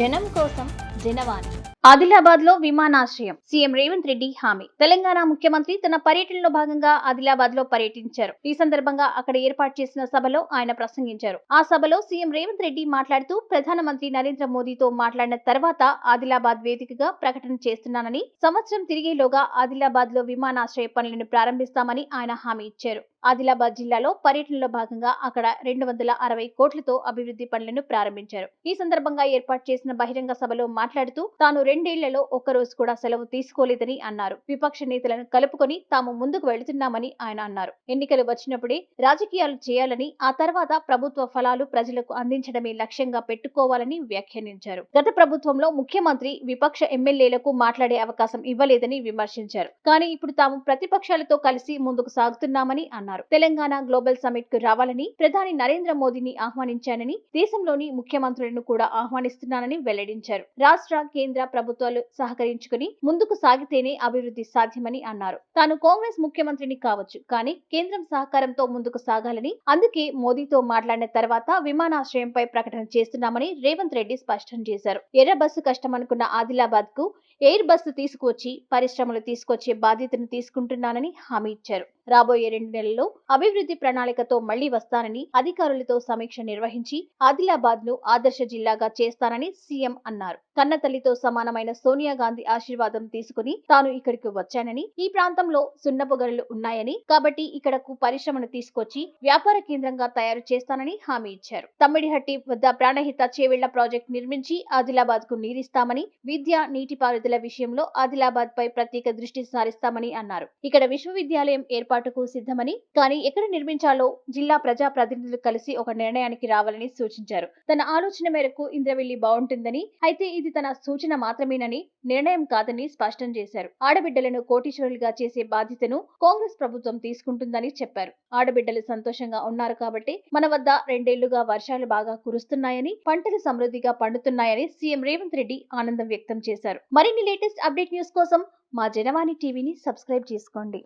కోసం జనవాణి. ఆదిలాబాద్లో విమానాశ్రయం. సీఎం రేవంత్ రెడ్డి హామీ. తెలంగాణ ముఖ్యమంత్రి తన పర్యటనలో భాగంగా ఆదిలాబాద్లో పర్యటించారు. ఈ సందర్భంగా అక్కడ ఏర్పాటు చేసిన సభలో ఆయన ప్రసంగించారు. ఆ సభలో సీఎం రేవంత్ రెడ్డి మాట్లాడుతూ ప్రధానమంత్రి నరేంద్ర మోదీతో మాట్లాడిన తర్వాత ఆదిలాబాద్ వేదికగా ప్రకటన చేస్తున్నానని సంవత్సరం తిరిగేలోగా ఆదిలాబాద్లో విమానాశ్రయ పనులను ప్రారంభిస్తామని ఆయన హామీ ఇచ్చారు. ఆదిలాబాద్ జిల్లాలో పర్యటనలో భాగంగా అక్కడ రెండు వందల అరవై కోట్లతో అభివృద్ధి పనులను ప్రారంభించారు. ఈ సందర్భంగా ఏర్పాటు చేసిన బహిరంగ సభలో మాట్లాడుతూ తాను రెండేళ్ళలో ఒక్కరోజు కూడా సెలవు తీసుకోలేదని అన్నారు. విపక్ష నేతలను కలుపుకొని తాము ముందుకు వెళుతున్నామని ఆయన అన్నారు. ఎన్నికలు వచ్చినప్పుడే రాజకీయాలు చేయాలని ఆ తర్వాత ప్రభుత్వ ఫలాలు ప్రజలకు అందించడమే లక్ష్యంగా పెట్టుకోవాలని వ్యాఖ్యానించారు. గత ప్రభుత్వంలో ముఖ్యమంత్రి విపక్ష ఎమ్మెల్యేలకు మాట్లాడే అవకాశం ఇవ్వలేదని విమర్శించారు. కానీ ఇప్పుడు తాము ప్రతిపక్షాలతో కలిసి ముందుకు సాగుతున్నామని అన్నారు. తెలంగాణ గ్లోబల్ సమిట్కు రావాలని ప్రధాని నరేంద్ర మోదీని ఆహ్వానించానని దేశంలోని ముఖ్యమంత్రులను కూడా ఆహ్వానిస్తున్నానని వెల్లడించారు. రాష్ట్ర కేంద్ర ప్రభుత్వాలు సహకరించుకుని ముందుకు సాగితేనే అభివృద్ధి సాధ్యమని అన్నారు. తాను కాంగ్రెస్ ముఖ్యమంత్రిని కావచ్చు కానీ కేంద్రం సహకారంతో ముందుకు సాగాలని అందుకే మోదీతో మాట్లాడిన తర్వాత విమానాశ్రయంపై ప్రకటన చేస్తున్నామని రేవంత్ రెడ్డి స్పష్టం చేశారు. ఎర్ర బస్సు కష్టమనుకున్న ఆదిలాబాద్కు ఎయిర్ బస్సు తీసుకువచ్చి పరిశ్రమలు తీసుకొచ్చే బాధ్యతను తీసుకుంటున్నానని హామీ ఇచ్చారు. రాబోయే రెండు నెలల్లో అభివృద్ధి ప్రణాళికతో మళ్ళీ వస్తానని అధికారులతో సమీక్ష నిర్వహించి ఆదిలాబాద్ను ఆదర్శ జిల్లాగా చేస్తానని సీఎం అన్నారు. కన్న తల్లితో సమానమైన సోనియా గాంధీ ఆశీర్వాదం తీసుకుని తాను ఇక్కడికి వచ్చానని ఈ ప్రాంతంలో సున్నపు గనులు ఉన్నాయని కాబట్టి ఇక్కడకు పరిశ్రమను తీసుకొచ్చి వ్యాపార కేంద్రంగా తయారు చేస్తానని హామీ ఇచ్చారు. తమ్మిడిహట్టి వద్ద ప్రాణహిత చేవేళ్ళ ప్రాజెక్టు నిర్మించి ఆదిలాబాద్కు నీరిస్తామని విద్య నీటిపారుదల విషయంలో ఆదిలాబాద్ పై ప్రత్యేక దృష్టి సారిస్తామని అన్నారు. ఇక్కడ విశ్వవిద్యాలయం ఏర్పాటుకు సిద్ధమని కానీ ఎక్కడ నిర్మించాలో జిల్లా ప్రజా ప్రతినిధులు కలిసి ఒక నిర్ణయానికి రావాలని సూచించారు. తన ఆలోచన మేరకు ఇంద్రవెల్లి బాగుంటుందని అయితే ఇది తన సూచన మాత్రమేనని నిర్ణయం కాదని స్పష్టం చేశారు. ఆడబిడ్డలను కోటీశ్వరులుగా చేసే బాధ్యతను కాంగ్రెస్ ప్రభుత్వం తీసుకుంటుందని చెప్పారు. ఆడబిడ్డలు సంతోషంగా ఉన్నారు కాబట్టి మన వద్ద రెండేళ్ళుగా వర్షాలు బాగా కురుస్తున్నాయని పంటలు సమృద్ధిగా పండుతున్నాయని సీఎం రేవంత్ రెడ్డి ఆనందం వ్యక్తం చేశారు. మరిన్ని లేటెస్ట్ అప్డేట్ న్యూస్ కోసం మా జనవాణి టీవీని సబ్స్క్రైబ్ చేసుకోండి.